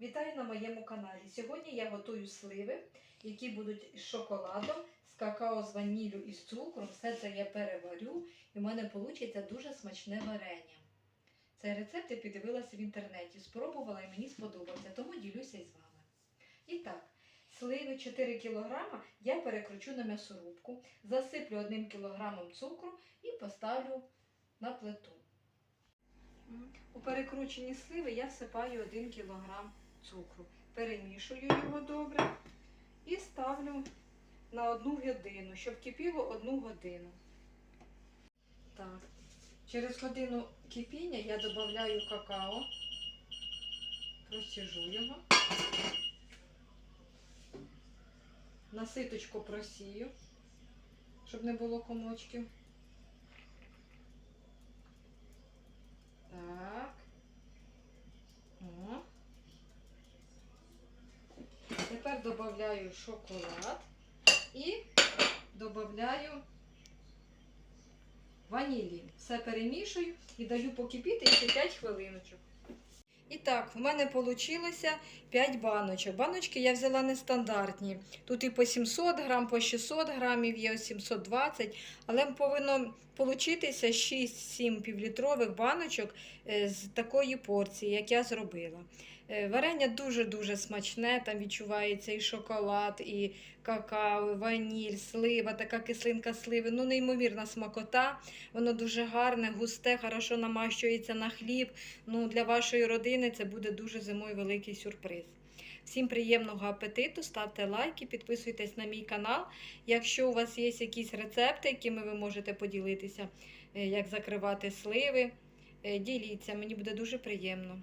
Вітаю на моєму каналі. Сьогодні я готую сливи, які будуть з шоколадом, з какао, з ваніллю і з цукром. Все це я переварю і в мене вийде дуже смачне варення. Цей рецепт я піддивилася в інтернеті, спробувала і мені сподобався, тому ділюся із вами. І так, сливи 4 кг я перекручу на м'ясорубку, засиплю 1 кг цукру і поставлю на плиту. У перекручені сливи я всипаю 1 кг цукру. Перемішую його добре і ставлю на одну годину, щоб кипіло одну годину. Так. Через годину кипіння я додаю какао, просіжу його, на ситочку просію, щоб не було комочків. Так. Тепер додаю шоколад і додаю ванілі. Все перемішую і даю покипіти ще 5 хвилиночок. І так, в мене вийшло 5 баночок. Баночки я взяла нестандартні. Тут і по 700 грам, по 600 грамів є ось 720, але повинно получитися 6-7 півлітрових баночок е, з такої порції, як я зробила. Е, Варення дуже-дуже смачне, там відчувається і шоколад, і какао, і ваніль, слива, така кислинка сливи. Ну, неймовірна смакота. Воно дуже гарне, густе, хорошо намащується на хліб. Ну, Для вашої родини це буде дуже зимою великий сюрприз. Всім приємного апетиту, ставте лайки, підписуйтесь на мій канал. Якщо у вас є якісь рецепти, якими ви можете поділитися, е, як закривати сливи, е, діліться, мені буде дуже приємно.